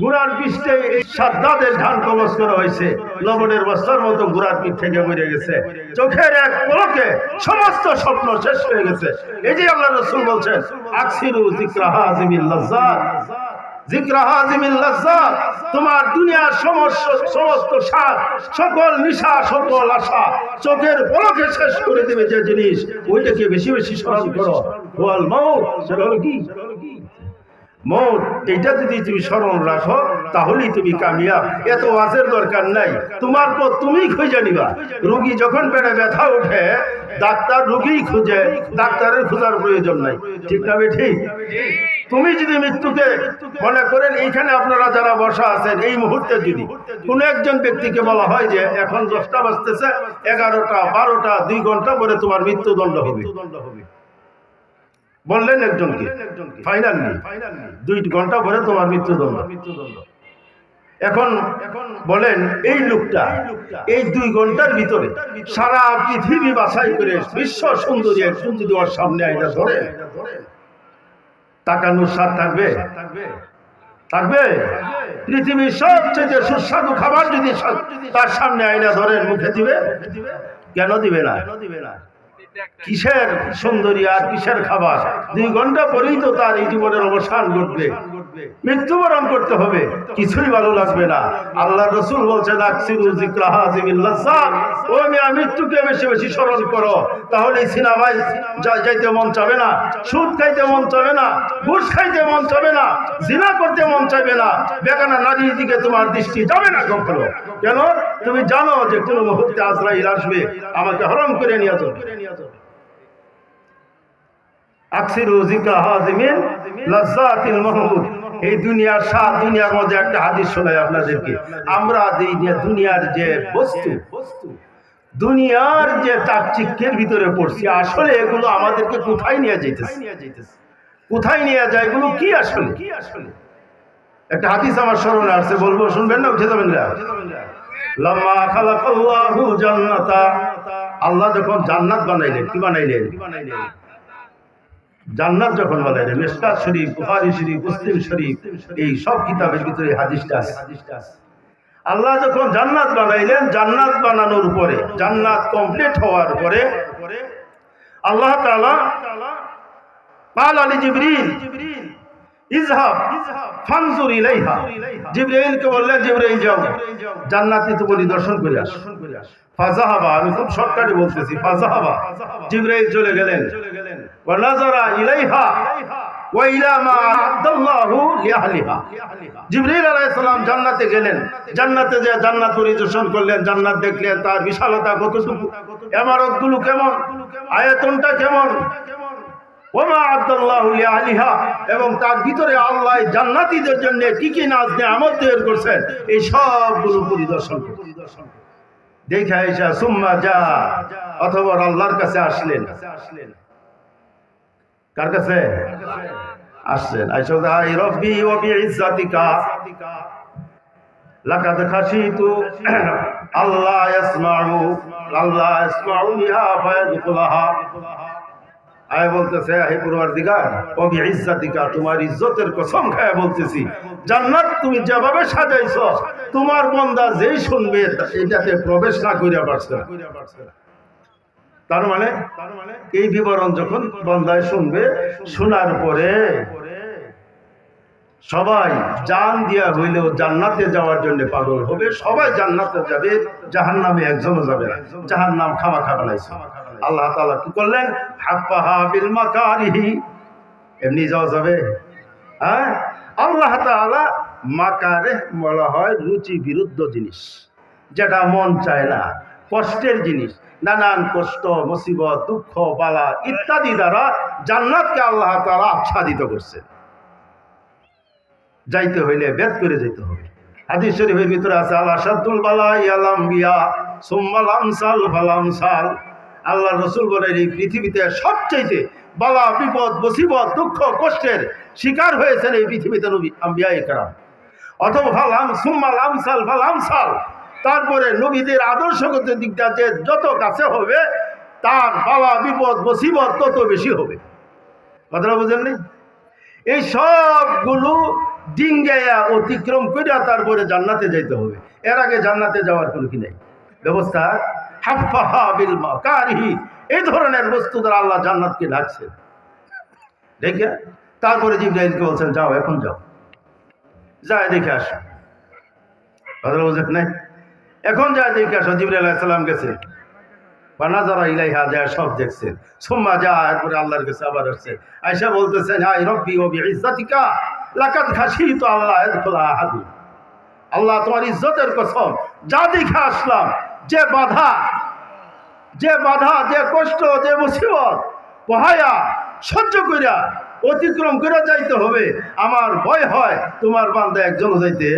গুড়ার পিঠে এই সাদ্দাদের ধান কবচ করা হয়েছে। লবণের বস্তার মতো গুড়ার পিঠ থেকে মরে গেছে। চোখের এক পলকে সমস্ত স্বপ্ন শেষ হয়ে গেছে। এই যে আল্লাহ রসুল বলছেন, আকসিরু জিক্রাহা আজিমিল লাজ্জাত, তোমার দুনিয়ার সমস্ত সমস্ত স্বাদ, সকল নিশা, সকল আশা চোখের পলকে শেষ করে দেবে যে জিনিস। ওইটাকে বেশি বেশি স্মরণ করো। ওয়াল মাউত, সেটা হলো কি? মত এটা যদি তুমি স্মরণ রাখো, তাহলেই তুমি কামিয়াব। এত ওয়াজের দরকার নাই। তোমার পর তুমি খুঁজে নিবা। রুগী যখন পেটে ব্যথা ওঠে, ডাক্তার রুগীই খুঁজে। ডাক্তারের খোঁজার প্রয়োজন নাই। ঠিক না বে ঠিক তুমি যদি মৃত্যুকে মনে করেন, এইখানে আপনারা যারা বসা আছেন, এই মুহূর্তে যদি কোনো একজন ব্যক্তিকে বলা হয় যে, এখন দশটা বাজতেছে, এগারোটা, বারোটা, দুই ঘণ্টা পরে তোমার মৃত্যুদণ্ড হবে। বললেন একজনকে ফাইনাল দুই ঘণ্টা পরে তোমার মৃত্যুদণ্ড। এখন এখন বলেন এই লোকটা এই দুই ঘণ্টার ভিতরে সারা পৃথিবী বাছাই করে বিশ্ব সুন্দরী একজন যদি ওর সামনে আইনা ধরে। তাকানোর স্বাদ থাকবে? থাকবে। পৃথিবীর সবচেয়ে সুস্বাদু খাবার যদি তার সামনে আইনা ধরেন মুখে দিবে? কেন দিবে না? কিসের সুন্দরী আর কিসের খাবার? দুই ঘণ্টা পরেই তো তার এই জীবনের অবসান ঘটবে। মৃত্যুবরণ করতে হবে। কিছুই ভালো লাগবে না। আল্লাহ রসুল বলছেন মৃত্যুকে বেশি বেশি স্মরণ করো। তাহলে সিনেমায় যাইতে মন চাবে না, সুদ খাইতে মন চাবে না, ঘুষ খাইতে মন চাবে না, জিনা করতে মন চাইবে না, বেগানা নারীর দিকে তোমার দৃষ্টি যাবে না কখনো। কেন? তুমি জানো যে কোনো মুহূর্তে আজরাইল আসবে, আমাকে হরম করে নিয়ে যাবে। দুনিয়ার যে ভিতরে পড়ছি, আসলে এগুলো আমাদেরকে কোথায় নিয়ে কোথায় নিয়ে যায় এগুলো কি আসলে? কি আসলে একটা হাদিস আমার স্মরণে আসছে, বলব, শুনবেন না, উঠে যাবেন না? আল্লাহ যখন জান্নাত বানাইলেন কি বানাইলেন কি বানাইলেন? জান্নাত যখন বানাইলেন মিসকাত শরীফ বুখারী শরীফ মুসলিম শরীফ এই সব কিতাবের ভিতরে এই হাদিসটা আছে আল্লাহ যখন জান্নাত বানাইলেন জান্নাত বানানোর পরে জান্নাত কমপ্লিট হওয়ার পরে আল্লাহ তাআলা قال لجبريل ইজহাব ফানজুর ইলাইহা জিবরাইলকে বললেন জিবরাইল যাও জান্নাতে তো পরিদর্শন করে আস ফাজাহাবা আমি খুব শর্টকাটে বলতেছি ফাজাহাবা জিবরাইল চলে গেলেন গেলেন। যে করলেন দেখলেন, তার বিশালতা আলিহা এবং তার ভিতরে আল্লাহ জান্নাতীদের জন্য কি কি নাচ নেয়ামত তৈরি করছেন, এই সবগুলো পরিদর্শন দেখা এসা সুম্মা যা অথবা আল্লাহর কাছে আসলেন। কার কাছে? আসছেন। আয় বলতেছে তোমার ইজ্জতের কসম খায় বলতেছি। জান্নাত তুমি যেভাবে সাজাইছো তোমার বন্দা যেই শুনবে এটাতে প্রবেশ না করিয়া পারছে না। তার মানে এই বিবরণ যখন বন্দায় শুনবে, শোনার পরে সবাই জান দিয়া হইলেও জান্নাতে যাওয়ার জন্য পাগল হবে। সবাই জান্নাতে যাবে জাহান নামে একজনও যাবে না। জাহান নাম খামা খাবা নাইছে আল্লাহ তাআলা কি করলেন? এমনি যাওয়া যাবে। হ্যাঁ? আল্লাহ তাআলা মাকারে বলা হয় রুচি বিরুদ্ধ জিনিস। যেটা মন চায় না। কষ্টের জিনিস। নানান কষ্ট, মুসিবত, দুঃখ, বালা ইত্যাদি দ্বারা জান্নাতকে আল্লাহ তারা আচ্ছাদিত করছেন। যাইতে হইলে বেদ করে যেতে হবে। হাদিস শরীফের ভিতরে আছে আল্লাহ সাদুল বালা ইয়ালাম বিয়া সুম্মাল আমসাল ফালাম সাল আল্লাহ রসুল বলেন, এই পৃথিবীতে সবচাইতে বালা, বিপদ, মুসিবত, দুঃখ, কষ্টের শিকার হয়েছেন এই পৃথিবীতে নবী আম্বিয়া একরাম অথবা ফালাম সুম্মাল আমসাল ফালাম সাল তারপরে নবীদের আদর্শগত দিকটা যে যত কাছে হবে, তার বাবা বিপদ, মুসিবত তত বেশি হবে। কথাটা বুঝেননি এই সবগুলো ডিঙ্গাইয়া অতিক্রম করিয়া তারপরে জান্নাতে যাইতে হবে। এর আগে জান্নাতে যাওয়ার কোনো কি নেই? ব্যবস্থা? হাফাহা এই ধরনের বস্তু দ্বারা আল্লাহ জান্নাতকে ডাকছে। দেখে? তারপরে জিব্রাইলকে বলছেন, যাও, এখন যাও। যায় দেখে আসো। কথা বুঝেন নাই? এখন আসো জিবরাইল আলাইহিস সালাম গেছেন বানা যারা ইলাইহা যায় সব দেখছেন সোম্মা যা, এরপরে আল্লাহর কাছে আবার আসছে। আয়সা বলতেছেন হাই রব্বি, ও ইজ্জাতিকা লাকাত খাসি তো আল্লাহ খোলা হাদি আল্লাহ তোমার ইজ্জতের কসম, যা দেখে আসলাম, যে বাধা যে বাধা, যে কষ্ট, যে মুসিবত পহায়া সহ্য করিয়া অতিক্রম করে যাইতে হবে। আমার ভয় হয়, তোমার বান্ধা একজন যাইতে